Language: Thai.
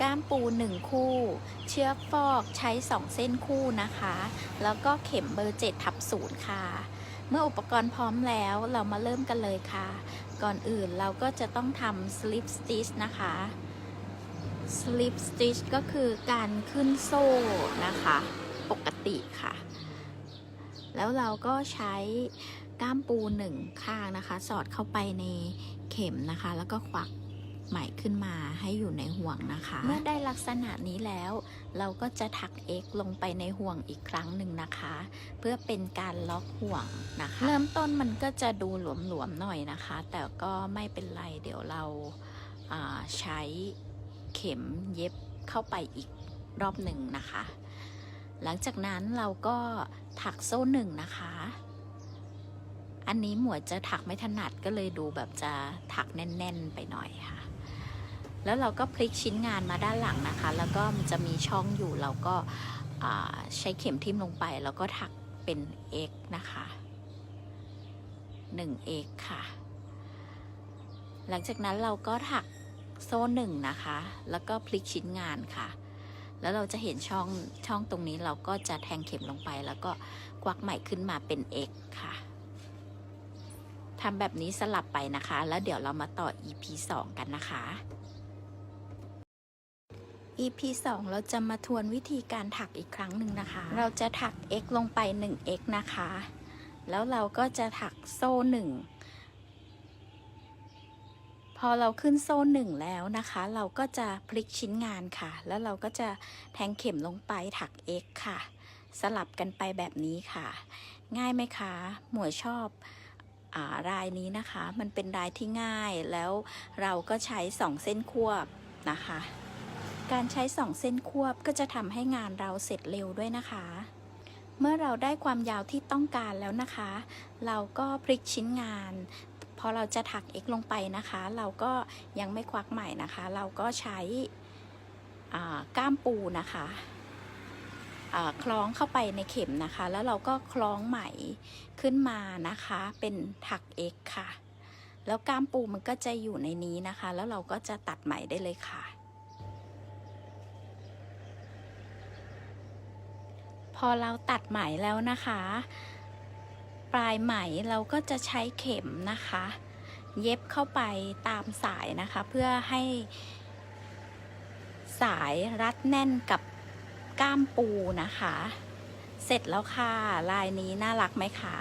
ก้ามปูหนึ่งคู่ เชือกฟอกใช้ 2 เส้นคู่นะคะ แล้วก็เข็มเบอร์7ทับศูนย์ค่ะ เมื่ออุปกรณ์พร้อมแล้วเรามาเริ่มกันเลยค่ะ ก่อนอื่นเราก็จะต้องทำ slip stitch นะคะ slip stitch ก็คือการขึ้นโซ่นะคะ ปกติค่ะ แล้วเราก็ใช้ก้ามปูหนึ่งข้างนะคะ สอดเข้าไปในเข็มนะคะ แล้วก็ควัก ไหมขึ้นมาให้อยู่ในห่วงนะคะ เมื่อได้ลักษณะนี้แล้ว เราก็จะถัก X ลงไปในห่วงอีกครั้งหนึ่งนะคะ เพื่อเป็นการล็อกห่วงนะคะ เริ่มต้นมันก็จะดูหลวมๆหน่อยนะคะ แต่ก็ไม่เป็นไรเดี๋ยวเราอ่าใช้เข็มเย็บเข้าไปอีกรอบหนึ่งนะคะ หลังจากนั้นเราก็ถักโซ่หนึ่งนะคะ อันนี้หมวดจะถักไม่ถนัดก็เลยดูแบบจะถักแน่น ๆ ไปหน่อยค่ะ แล้วเราก็พลิกชิ้นงานมาด้านหลังนะคะ แล้วก็มันจะมีช่องอยู่เราก็ใช้เข็มทิ่มลงไป แล้วก็ถักเป็น x นะคะ 1 x ค่ะ หลังจากนั้นเราก็ถักโซ่หนึ่งนะคะ แล้วก็พลิกชิ้นงานค่ะ แล้วเราจะเห็นช่องช่องตรงนี้เราก็จะแทงเข็มลงไป แล้วก็ควักใหม่ขึ้นมาเป็น x ค่ะทำแบบนี้สลับไปนะคะ แล้วเดี๋ยวเรามาต่อ EP 2 กันนะคะ EP 2 เราจะมาทวนวิธีการถักอีกครั้งหนึ่งนะคะ เราจะถัก x ลงไป 1x นะคะ แล้วเราก็จะถักโซ่ 1 พอเราขึ้นโซ่หนึ่งแล้วนะคะ เราก็จะพลิกชิ้นงานค่ะ แล้วเราก็จะแทงเข็มลงไปถัก x ค่ะ สลับกันไปแบบนี้ค่ะ ง่ายไหมคะ หมวยชอบารายนี้นะคะ มันเป็นรายที่ง่ายแล้วเราก็ใช้ 2 เส้นควบนะคะ การใช้2เส้นควบก็จะทำให้งานเราเสร็จเร็วด้วยนะคะ เมื่อเราได้ความยาวที่ต้องการแล้วนะคะ เราก็พลิกชิ้นงาน พอเราจะถัก x ลงไปนะคะ เราก็ยังไม่ควักใหม่นะคะ เราก็ใช้ก้ามปูนะคะคล้องเข้าไปในเข็มนะคะ แล้วเราก็คล้องไหมขึ้นมานะคะ เป็นถัก x ค่ะ แล้วก้ามปูมันก็จะอยู่ในนี้นะคะ แล้วเราก็จะตัดไหมได้เลยค่ะ พ อเราตัดไหมแล้วนะคะ ปลายไหมเราก็จะใช้เข็มนะคะ เย็บเข้าไปตามสายนะคะ เพื่อให้สายรัดแน่นกับก้ามปูนะคะ เสร็จแล้วค่ะ ลายนี้น่ารักไหมคะ